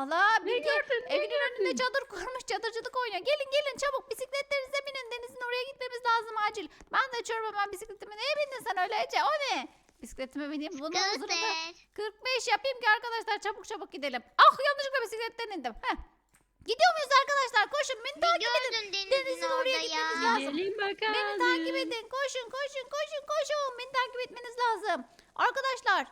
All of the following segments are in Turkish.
Allah Bilge. gördün? Ne Evinin önünde gördün? çadır kurmuş çadırcılık oynuyor. Gelin gelin çabuk bisikletlerinize binin. Denizin oraya gitmemiz lazım acil. Ben de açıyorum hemen bisikletimi. Neye bindin sen öyle Ece? O ne? Bisikletime bineyim. Bunun hızını da Scooter. 45 yapayım ki arkadaşlar çabuk çabuk gidelim. Ah yanlışlıkla bisikletten indim. Heh. Gidiyor muyuz arkadaşlar? Koşun beni takip edin. denizin, Denizin oraya orada gitmemiz ya. lazım. Gelin bakalım. Beni takip edin. Koşun koşun koşun koşun. Beni takip etmeniz lazım. Arkadaşlar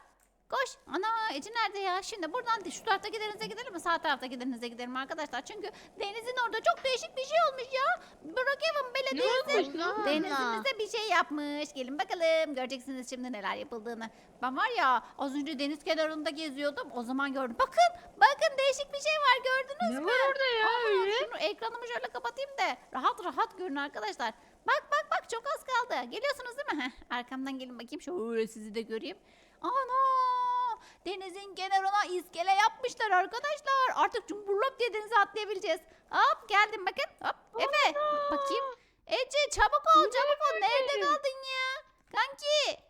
koş. Ana Ece nerede ya? Şimdi buradan şu taraftaki denize gidelim mi? Sağ taraftaki denize gidelim arkadaşlar. Çünkü denizin orada çok değişik bir şey olmuş ya. Brookhaven Ne Belediyesi olmuş lan? Denizimize bir şey yapmış. Gelin bakalım. Göreceksiniz şimdi neler yapıldığını. Ben var ya az önce deniz kenarında geziyordum. O zaman gördüm. Bakın bakın değişik bir şey var gördünüz Ne mü? var orada ya Aa, öyle? Şunu ekranımı şöyle kapatayım da rahat rahat görün arkadaşlar. Bak bak bak çok az kaldı. Geliyorsunuz değil mi? Heh, arkamdan gelin bakayım şöyle sizi de göreyim. Ana! Denizin kenarına iskele yapmışlar arkadaşlar. Artık cumburlop diye denize atlayabileceğiz. Hop geldim bakın. Hop Efe bakayım. Ece çabuk ol çabuk ol. Nerede kaldın ya? Kanki.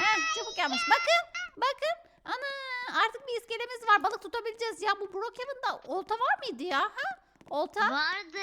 Heh, çabuk gelmiş. Bakın bakın. Ana artık bir iskelemiz var. Balık tutabileceğiz. Ya bu Brookhaven'da olta var mıydı ya? Ha? Olta. Vardı.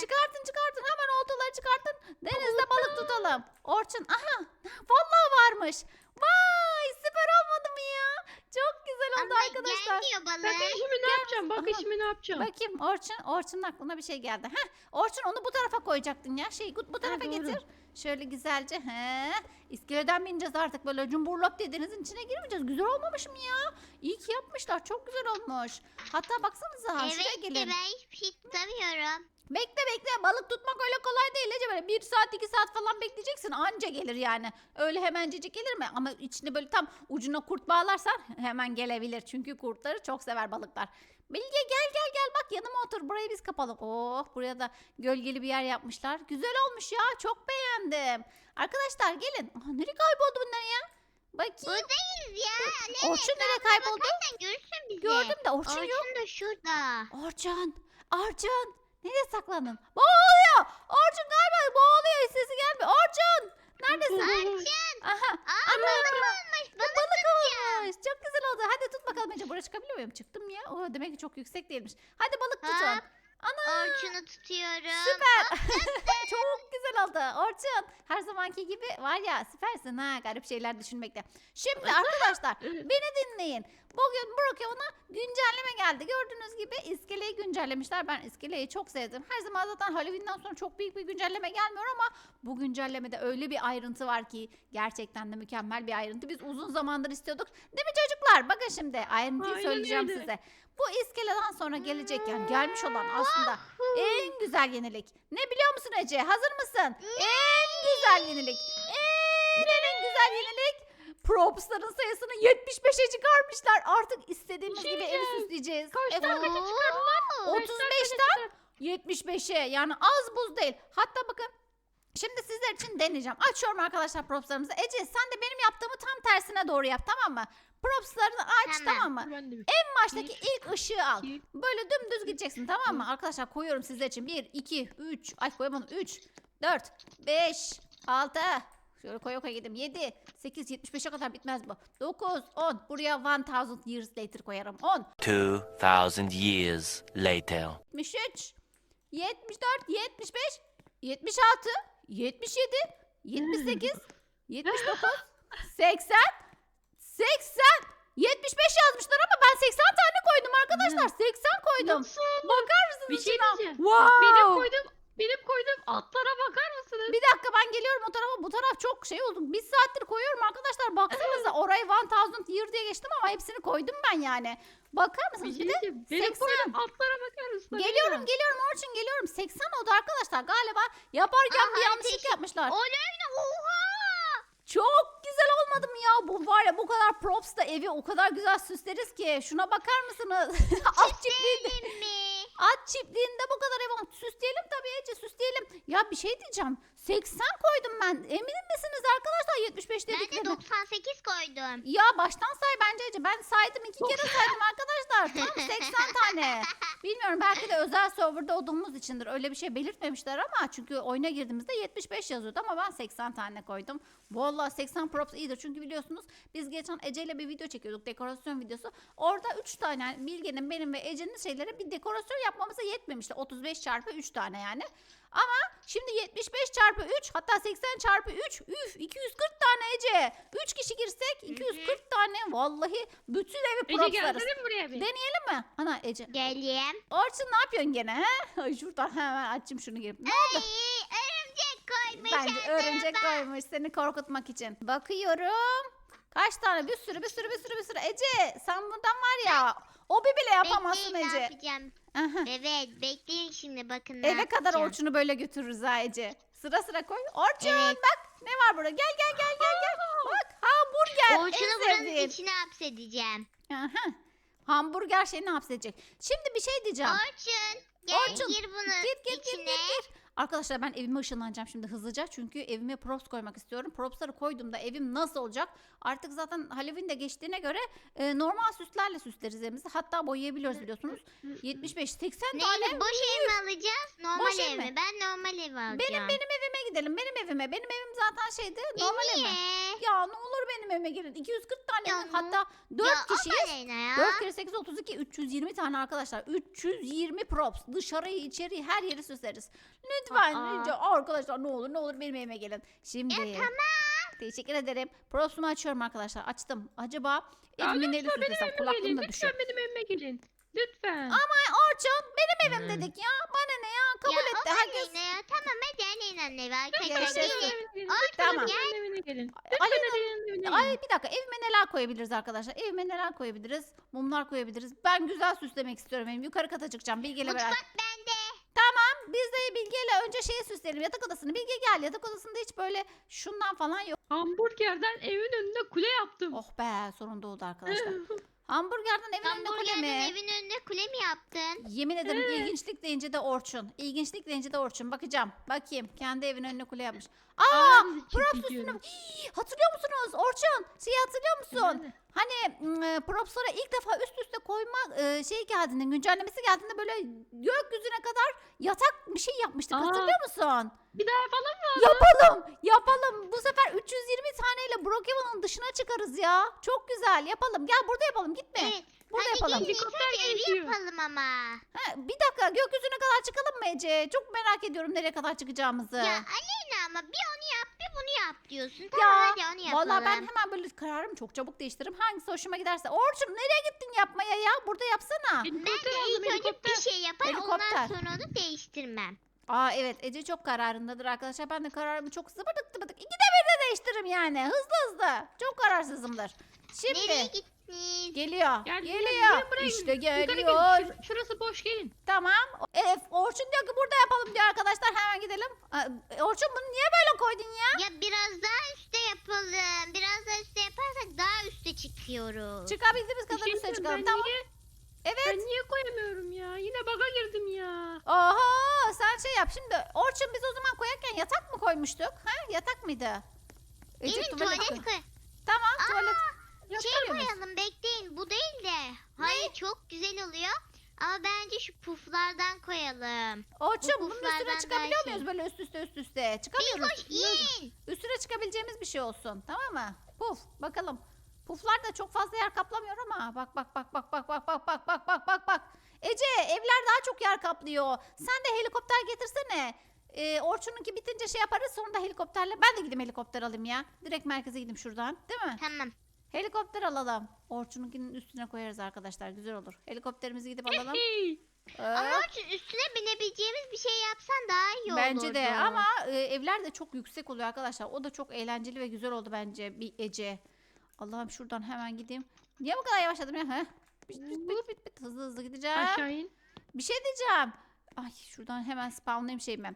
Çıkartın çıkartın hemen oltaları çıkartın. Denizde balık tutalım. Orçun aha vallahi varmış. Vay süper olmadı mı ya? Çok güzel oldu Ama arkadaşlar. gelmiyor Bak balık. işimi ne yapacağım? Bak Aha. işimi ne yapacağım? Bakayım Orçun, Orçun'un aklına bir şey geldi. Heh, Orçun onu bu tarafa koyacaktın ya. Şey bu tarafa doğru. getir. Şöyle güzelce. He. İskeleden bineceğiz artık böyle cumburlop diye denizin içine girmeyeceğiz. Güzel olmamış mı ya? İyi ki yapmışlar. Çok güzel olmuş. Hatta baksanıza şuraya Evet de gelin. ben şey tutamıyorum. Bekle bekle balık tutmak öyle kolay değil Ece böyle bir saat iki saat falan bekleyeceksin anca gelir yani. Öyle hemencecik gelir mi? Ama içine böyle tam ucuna kurt bağlarsan hemen gelebilir. Çünkü kurtları çok sever balıklar. Bilge gel gel gel bak yanıma otur burayı biz kapalım. Oh buraya da gölgeli bir yer yapmışlar. Güzel olmuş ya çok beğendim. Arkadaşlar gelin. Aha, nereye kayboldu bunlar ya? Bakayım. Buradayız ya. Ne? Orçun nereye kayboldu? Görürsün bizi. Gördüm de Orçun yok. Orçun da şurada. Orçun, Orçun. Nereye saklandın? Boğuluyor. Orçun galiba boğuluyor. Sesi gelmiyor. Orçun. Neredesin? Orçun. Aha. Aa Ana. balık olmuş. Balık balık olmuş. Çok güzel oldu. Hadi tut bakalım Ece. Buraya çıkabiliyor muyum? Çıktım ya. O demek ki çok yüksek değilmiş. Hadi balık tutun. Hop. Ana. Orçun'u tutuyorum. Süper. çok güzel oldu. Orçun. Her zamanki gibi var ya süpersin ha. Garip şeyler düşünmekte. Şimdi arkadaşlar beni dinleyin. Bugün Brookhaven'a güncelleme geldi. Gördüğünüz gibi iskeleyi güncellemişler. Ben iskeleyi çok sevdim. Her zaman zaten Halloween'den sonra çok büyük bir güncelleme gelmiyor ama bu güncellemede öyle bir ayrıntı var ki gerçekten de mükemmel bir ayrıntı. Biz uzun zamandır istiyorduk. Değil mi çocuklar? Bakın şimdi ayrıntıyı Aynen söyleyeceğim öyle. size. Bu iskeleden sonra gelecek yani gelmiş olan aslında en güzel yenilik. Ne biliyor musun Ece? Hazır mısın? En güzel yenilik. En en, güzel yenilik. Props'ların sayısını 75'e çıkarmışlar. Artık istediğimiz şey gibi evi süsleyeceğiz. Kaçtan kaça çıkardılar? 35'ten 75'e yani az buz değil. Hatta bakın şimdi sizler için deneyeceğim. Açıyorum arkadaşlar propslarımızı. Ece sen de benim yaptığımı tam tersine doğru yap tamam mı? Propslarını aç Tamam. tamam mı? Ben de bir- En baştaki ilk ışığı al. iki, Böyle dümdüz gideceksin tamam mı? Arkadaşlar koyuyorum sizler için. 1, 2, 3. Ay koyamadım. 3, 4, 5, 6. Şöyle koya koya gideyim. 7, 8, 75'e kadar bitmez bu. 9, 10. Buraya 1000 years later koyarım. 10, 2,000 years later. 73, 74, 75, 76, 77, 78, 79, 80, 80, 75 yazmışlar ama ben 80 tane koydum arkadaşlar. 80 koydum. Nasıl? Bakar mısınız Bir şey şuna? diyeceğim. Wow. Benim koydum. Benim koydum. Atlara bakar? Bir dakika ben geliyorum o tarafa. Bu taraf çok şey oldu. Bir saattir koyuyorum arkadaşlar. Baksanıza orayı 1000 year diye geçtim ama hepsini koydum ben yani. Bakar Bir mısınız? şey Bir de diyeceğim. Benim 80. koydum. Atlara bakar mısınız? geliyorum geliyorum Orçun geliyorum. 80 oldu arkadaşlar. Galiba yaparken Aa, bir yanlışlık ateş- yapmışlar. O ne? Oha. Çok güzel olmadı mı ya? Bu var ya bu kadar props da evi o kadar güzel süsleriz ki. Şuna bakar mısınız? At çiftliğinde, Benim mi? at çiftliğinde bu kadar ev olmuş. Süsleyelim tabii Ece süsleyelim. Ya bir şey diyeceğim. 80 koydum ben. Emin misiniz arkadaşlar 75 Ben de dediklerine? 98 koydum. Ya baştan say bence Ece. Ben saydım iki kere saydım arkadaşlar. Tam 80 tane. Bilmiyorum belki de özel serverda olduğumuz içindir. Öyle bir şey belirtmemişler ama çünkü oyuna girdiğimizde 75 yazıyordu ama ben 80 tane koydum. Vallahi 80 props iyidir. Çünkü biliyorsunuz biz geçen Ece ile bir video çekiyorduk. Dekorasyon videosu. Orada 3 tane yani Bilge'nin benim ve Ece'nin şeyleri bir dekorasyon yapmamıza yetmemişti. 35 çarpı 3 tane yani. Ama şimdi 75 çarpı 3 hatta 80 çarpı 3 üf 240 tane Ece. 3 kişi girsek 240 tane vallahi bütün evi Ece propslarız. gelsene buraya bir. Deneyelim mi? Ana Ece. Geleyim. Orçun ne yapıyorsun gene he? Ay şuradan hemen açayım şunu girip. Ne Ay oldu? örümcek koymuş. Bence her örümcek tarafa. koymuş seni korkutmak için. Bakıyorum. Kaç tane? Bir sürü bir sürü bir sürü bir sürü. Ece sen bundan var ya o bir bile yapamazsın Bekleyin Ece. yapacağım. Aha. Evet bekleyin şimdi bakın ne Eve kadar yapacağım. Orçun'u böyle götürürüz ha Ece. Sıra sıra koy. Orçun Evet. bak ne var burada? Gel gel gel gel gel. Bak hamburger Orçun'u buranın sevdiğim. içine hapsedeceğim. Aha. Hamburger şeyini hapsedecek. Şimdi bir şey diyeceğim. Orçun gel Orçun, gir bunun Git git git içine. git git. Arkadaşlar ben evime ışınlanacağım şimdi hızlıca. Çünkü evime props koymak istiyorum. Propsları koyduğumda evim nasıl olacak? Artık zaten Halloween de geçtiğine göre e, normal süslerle süsleriz evimizi. Hatta boyayabiliyoruz biliyorsunuz. 75-80 tane. Neyle boş ev mi alacağız? Normal Boş ev ev mi? mi? Ben normal ev alacağım. Benim benim evime gidelim. Benim evime. Benim evim zaten şeydi. Normal ev mi? niye? Ya ne olur benim evime gelin. 240 tane Ya Hatta 4 ya kişiyiz. Aleyna ya. 4 kere 8 32 320 tane arkadaşlar. 320 props. Dışarıyı içeriği her yeri süsleriz. Lütfen Aa. rica arkadaşlar ne olur ne olur benim evime gelin. Şimdi. Teşekkür ederim. Props'umu açıyorum arkadaşlar. Açtım. Acaba Ya evimin neyle lütfen benim süslesem evime kulaklığım gelin. da düşüyor. Lütfen benim evime gelin. Lütfen. Ay Orçun benim evim Hmm. dedik ya. Bana ya kabul ya etti. Herkes ya. Tamam hadi. Lütfen Arkadaşlar Yaşasın. benim gelin. Tamam. gelin. Ece'nin evine Ay bir dakika evime neler koyabiliriz arkadaşlar? Evime neler koyabiliriz? Mumlar koyabiliriz. Ben güzel süslemek istiyorum evimi. Yukarı kata çıkacağım Bilge'yle beraber. Mutfak bende. Biz de Bilge'yle önce şeyi süsleyelim. Yatak odasını. Bilge gel. Yatak odasında hiç böyle şundan falan yok. Hamburgerden evin önünde kule yaptım. Oh be sonunda oldu arkadaşlar. Hamburgerden evin önünde kule Hamburgerden mi? evin önüne kule mi yaptın? Yemin ederim ilginçlik deyince de Orçun. İlginçlik deyince de Orçun. Bakacağım. Bakayım. Kendi evin önüne kule yapmış. Aa! Aa, Props üstüne. Hii, hatırlıyor musunuz? Orçun. Şeyi hatırlıyor musun? Hani m, propslara ilk defa üst üste koyma e, şey geldiğinde, güncellemesi geldiğinde böyle gökyüzüne kadar yatak bir şey yapmıştık. Aa. Hatırlıyor musun? Bir daha yapalım mı? Yapalım. Yapalım. Bu sefer 320 taneyle Brookhaven'ın dışına çıkarız ya. Çok güzel. Yapalım. Gel burada yapalım. Gitme. Evet. Burada Hadi yapalım. gelin Helikopter önce evi geziyor. yapalım ama. Ha, bir dakika. Gökyüzüne kadar çıkalım mı Ece? Çok merak ediyorum nereye kadar çıkacağımızı. Ya Aleyna ama bir onu yap bir bunu yap diyorsun. Tamam Ya, hadi onu yapalım. Vallahi ben hemen böyle kararımı çok çabuk değiştiririm. Hangisi hoşuma giderse. Orçun nereye gittin yapmaya ya? Burada yapsana. Ben Helikopter de aldım ilk önce helikopter. bir şey yapar Helikopter. ondan sonra onu değiştirmem. Aa evet Ece çok kararındadır arkadaşlar. Ben de kararımı çok zıbıdık zıbıdık. İkide bir de değiştiririm yani. Hızlı hızlı. Çok kararsızımdır. Şimdi Nereye gittiniz? Geliyor. Gel, gel, geliyor. gel buraya işte gelin. Yukarı geliyor. gelin. Şur- şurası boş gelin. Tamam. Evet, Orçun diyor ki burada yapalım diyor arkadaşlar. Hemen gidelim. Aa, Orçun bunu niye böyle koydun ya? Ya biraz daha üste yapalım. Biraz daha üste yaparsak daha üste çıkıyoruz. Çıkabildiğimiz Bir kadar şey diyeyim, çıkalım. ben Tamam. Niye, Evet. ben niye koyamıyorum ya? Yine baga girdim ya. Oha sen şey yap. Şimdi Orçun biz o zaman koyarken yatak mı koymuştuk? Ha? Yatak mıydı? Ece Evet tuvalet tuvalet koy- koy. Tamam Aa, tuvalet. Şey koyalım bekleyin bu değil de. Hayır çok güzel oluyor. Ama bence şu puflardan koyalım. Orçun Bu bunun üstüne puflardan çıkabiliyor daha muyuz şey. böyle üst üste üst üste? Çıkamıyoruz. Koş in. Üstüne çıkabileceğimiz bir şey olsun. Tamam mı? Puf bakalım. Puflar da çok fazla yer kaplamıyor ama. Bak bak bak bak bak bak bak bak bak bak bak bak. Ece evler daha çok yer kaplıyor. Sen de helikopter getirsene. Ee, Orçun'unki bitince şey yaparız sonra da helikopterle. Ben de gideyim helikopter alayım ya. Direkt merkeze gideyim şuradan. Değil mi? Tamam. Helikopter alalım. Orçun'unkinin üstüne koyarız arkadaşlar. Güzel olur. Helikopterimizi gidip alalım. Hey, Ama. Orçun üstüne binebileceğimiz bir şey yapsan daha iyi olurdu. Bence de ama e, evler de çok yüksek oluyor arkadaşlar. O da çok eğlenceli ve güzel oldu bence bir Ece. Allah'ım şuradan hemen gideyim. Niye bu kadar yavaşladım ya? Bit, bit, bit, bit, bit. Hızlı hızlı gideceğim. aşağı in. Bir şey diyeceğim. Ay şuradan hemen spawnlayayım şeyimi.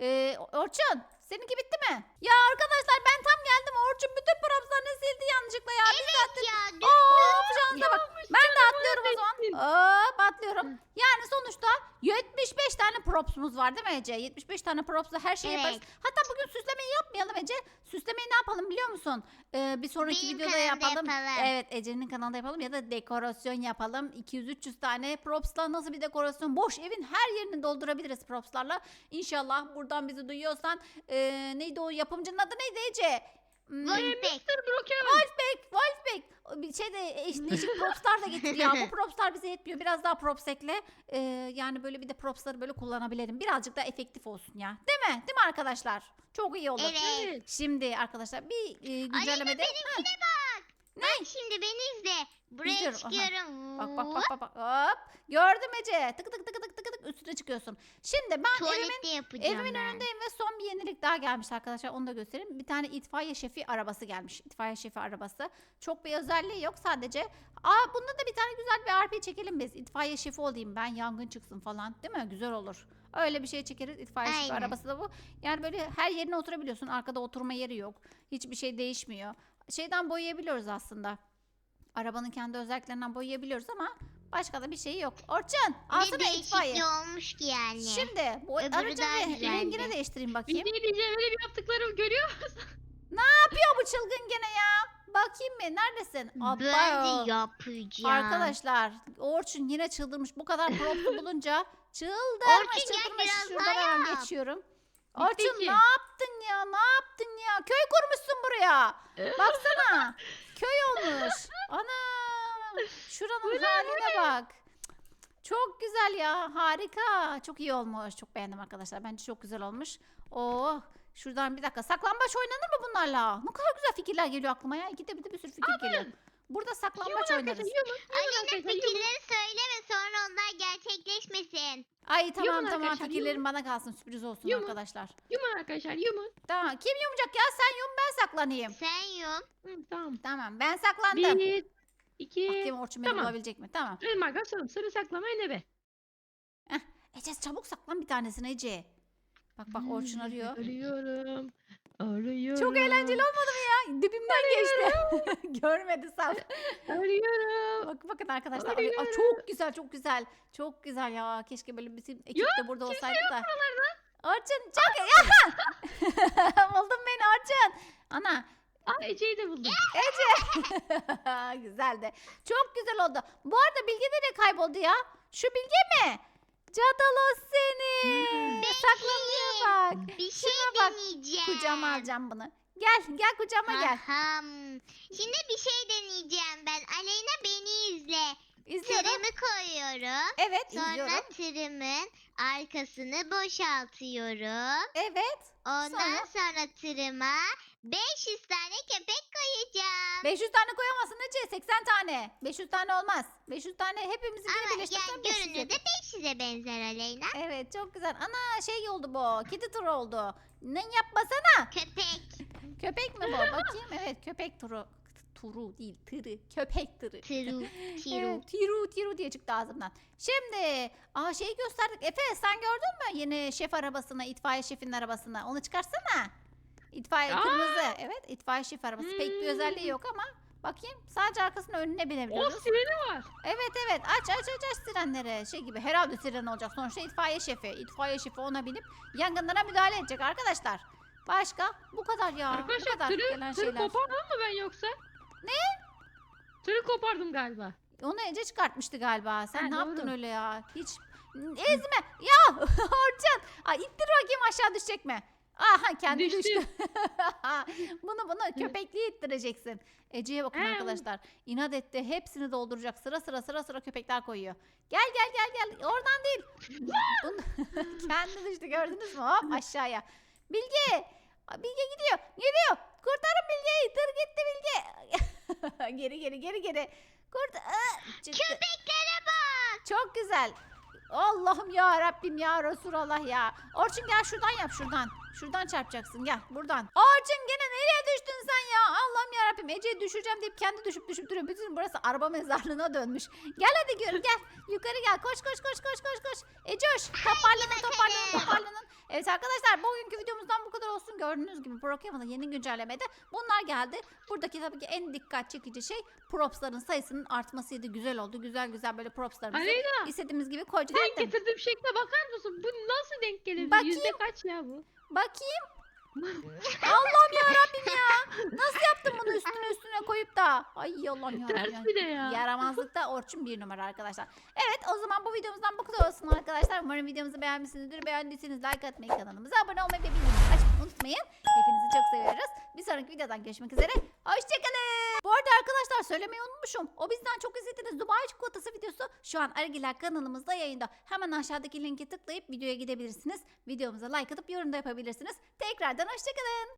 Ee, Orçun seninki bitti mi? Ya arkadaşlar ben tam geldim. Orçun bütün propslarını sildi yanlışlıkla ya. Bir saattir. Ya Oo şansa bak. Ben de atlıyorum o zaman. Hop atlıyorum. Yani sonuçta 75 tane propsumuz var değil mi Ece? 75 tane propsla her şeyi yaparız. Evet. Hatta bugün süslemeyi yapmayalım Ece. Süslemeyi ne yapalım biliyor musun? Ee, bir sonraki Benim videoda yapalım. yapalım. Evet Ece'nin kanalında yapalım ya da dekorasyon yapalım. 200-300 tane propsla nasıl bir dekorasyon? Boş evin her yerini doldurabiliriz propslarla. İnşallah buradan bizi duyuyorsan ee, neydi o yapımcının adı neydi Ece? Hmm, Wolfpack. Mr. Wolfpack, Wolfpack. Bir şey de e, değişik propslar da getir ya. Bu propslar bize yetmiyor. Biraz daha props ekle. Ee, yani böyle bir de propsları böyle kullanabilelim. Birazcık daha efektif olsun ya. Değil mi? Değil mi arkadaşlar? Çok iyi olur. Evet. Şimdi arkadaşlar bir e, Aleyna güncellemede... benimkine bak. Bak şimdi beni izle. Buraya İzliyorum, aha. çıkıyorum. Bak bak bak bak bak. Hop. Gördüm Ece. Tık tık tık tık tık tık üstüne çıkıyorsun. Şimdi ben evimin Tuvalette yapacağım Evimin ben. önündeyim ve son bir yenilik daha gelmiş arkadaşlar. Onu da göstereyim. Bir tane itfaiye şefi arabası gelmiş. İtfaiye şefi arabası. Çok bir özelliği yok sadece. Aa bunda da bir tane güzel bir RP çekelim biz. İtfaiye şefi olayım ben yangın çıksın falan. Değil mi? Güzel olur. Öyle bir şey çekeriz. İtfaiye şefi Aynen. arabası da bu. Yani böyle her yerine oturabiliyorsun. Arkada oturma yeri yok. Hiçbir şey değişmiyor. Şeyden boyayabiliyoruz aslında. Arabanın kendi özelliklerinden boyayabiliyoruz ama başka da bir şey yok. Orçun Bir alsana itfaiye. değişikliği olmuş ki yani. Şimdi bu Öbürü aracın daha re- güzeldi. rengini değiştireyim bakayım. Bir şey diyeceğim öyle bir yaptıklarım görüyor musun? yapıyor bu çılgın gene ya? Bakayım mı? Neredesin? ben Abba. de yapacağım. Arkadaşlar Orçun yine çıldırmış. Bu kadar propsu bulunca çıldırmış Orçun gel çıldırmış. biraz Şuradan daha hemen yap. geçiyorum. Orçun ne yaptın ya? Ne yaptın ya? Köy kurmuşsun buraya. Baksana. Köy olmuş. Ana. Şuranın haline bak. Çok güzel ya. Harika. Çok iyi olmuş. Çok beğendim arkadaşlar. Bence çok güzel olmuş. Oh. Şuradan bir dakika. Saklambaç oynanır mı bunlarla? Ne kadar güzel fikirler geliyor aklıma ya. İkide bir de bir sürü fikir geliyor. Burada saklambaç oynarız. Yumun, Aleyna arkadaşlar, yumun. fikirleri söyleme sonra onlar gerçekleşmesin. Ay tamam Yumun tamam arkadaşlar, fikirlerim bana kalsın. Sürpriz olsun Yumun. arkadaşlar. Yumun arkadaşlar yumun. Tamam. Kim yumacak ya? Sen yum ben saklanayım. Sen yum. Hı, tamam. Tamam ben saklandım. Bir, iki, Bakayım Orçun beni Tamam. bulabilecek mi? Tamam. Benim arkadaşlarım sarı saklamaya ne be? Ece çabuk saklan bir tanesini Ece. Bak bak Orçun arıyor. Arıyorum. Arıyorum. Çok eğlenceli olmadı mı ya? Dibimden geçti. Görmedi saf. Arıyorum. Bak bakın arkadaşlar. Ay. Ay, çok güzel çok güzel. Çok güzel ya. Keşke böyle bütün ekip de burada olsaydı da. Orçun çok ya. Buldun beni Orçun. Ana Aa Ece'yi de buldum. Güzeldi. Çok güzel oldu. Bu arada Bilge nereye kayboldu ya? Şu Bilge mi? Cadalos seni. Hmm. Saklanıyor bak. Bir şey bak, deneyeceğim. Kucağıma alacağım bunu. Gel gel kucağıma gel. Aham. Şimdi bir şey deneyeceğim ben. Aleyna beni izle. İzliyorum. Tırımı koyuyorum. Evet Sonra izliyorum. tırımın arkasını boşaltıyorum. Evet. Ondan Sonra? sonra, tırıma 500 tane köpek koyacağım. 500 tane koyamazsın Ece. 80 tane. 500 tane olmaz. 500 tane hepimizi Ama birleştirsen yani 500 görünürde yapar. 500'e benzer Aleyna. Evet çok güzel. Ana şey oldu bu. Kedi turu oldu. Ne yapmasana? Köpek. Köpek mi bu? Bakayım. Evet köpek turu. Turu değil tırı. Köpek tırı. Tiru. Tiru. Evet, tiru tiru diye çıktı ağzımdan. Şimdi aa şeyi gösterdik. Efe sen gördün mü yeni şef arabasını, itfaiye şefinin arabasını? Onu çıkarsana. İtfaiye Aa! kırmızı. Evet, itfaiye şef arabası. Pek bir özelliği Hmm. yok ama bakayım sadece arkasının önüne O binebiliyoruz. sireni var. Evet evet aç aç aç aç sirenleri. Şey gibi herhalde siren olacak. Sonuçta itfaiye şefi. İtfaiye şefi ona binip yangınlara müdahale edecek arkadaşlar. Başka? Bu kadar ya. bu Arkadaşlar kadar tırı, gelen tırı şeyler. kopardım mı ben yoksa? Ne? Tırı kopardım galiba. Onu Ece çıkartmıştı galiba. Sen Ha, ne yaptın doğru. öyle ya? Hiç ezme. Ya Orçun. Ay ittir bakayım aşağı düşecek mi? Aha kendi düştü. Düştü. bunu bunu köpekliği ittireceksin. Ece'ye bakın He. arkadaşlar. İnat etti. Hepsini dolduracak. Sıra sıra sıra sıra köpekler koyuyor. Gel gel gel gel. Oradan değil. Kendi düştü gördünüz mü? Hop aşağıya. Bilge. Bilge gidiyor. Gidiyor. Kurtarın Bilge'yi. Tır gitti Bilge. geri geri geri geri. Kurt. Köpeklere bak. Çok güzel. Allah'ım ya Rabbim ya Resulallah ya. Orçun gel şuradan yap şuradan. Şuradan çarpacaksın gel buradan. Orçun gene nereye düştün sen ya? Allah'ım yarabbim Ece'yi düşüreceğim deyip kendi düşüp düşüp duruyor. Bütün burası araba mezarlığına dönmüş. Gel hadi gör gel. Yukarı gel. Koş koş koş koş koş koş. Ecoş toparlanın toparlanın toparlanın. Evet arkadaşlar bugünkü videomuzdan bu kadar olsun. Gördüğünüz gibi Brokeman'ın yeni güncellemede bunlar geldi. Buradaki tabii ki en dikkat çekici şey propsların sayısının artmasıydı. Güzel oldu. Güzel güzel böyle propslarımızı Aleyna. istediğimiz gibi koyacağız. Denk getirdiğim şekle bakar mısın? Bu nasıl denk gelir? Bakayım. Yüzde kaç ya bu? Bakayım. Allah'ım ya Rabbim ya. Nasıl yaptın bunu üstüne üstüne Ay Allah'ım ya. Ters bir de ya. Yaramazlıkta Orçun bir numara arkadaşlar. Evet o zaman bu videomuzdan bu kadar olsun arkadaşlar. Umarım videomuzu beğenmişsinizdir. Beğendiyseniz like atmayı, kanalımıza abone olmayı ve bildirimleri açmayı unutmayın. Hepinizi çok seviyoruz. Bir sonraki videodan görüşmek üzere. Hoşçakalın. Bu arada arkadaşlar söylemeyi unutmuşum. O bizden çok izlediğiniz Dubai çikolatası videosu şu an Argiler kanalımızda yayında. Hemen aşağıdaki linke tıklayıp videoya gidebilirsiniz. Videomuza like atıp yorum da yapabilirsiniz. Tekrardan hoşçakalın.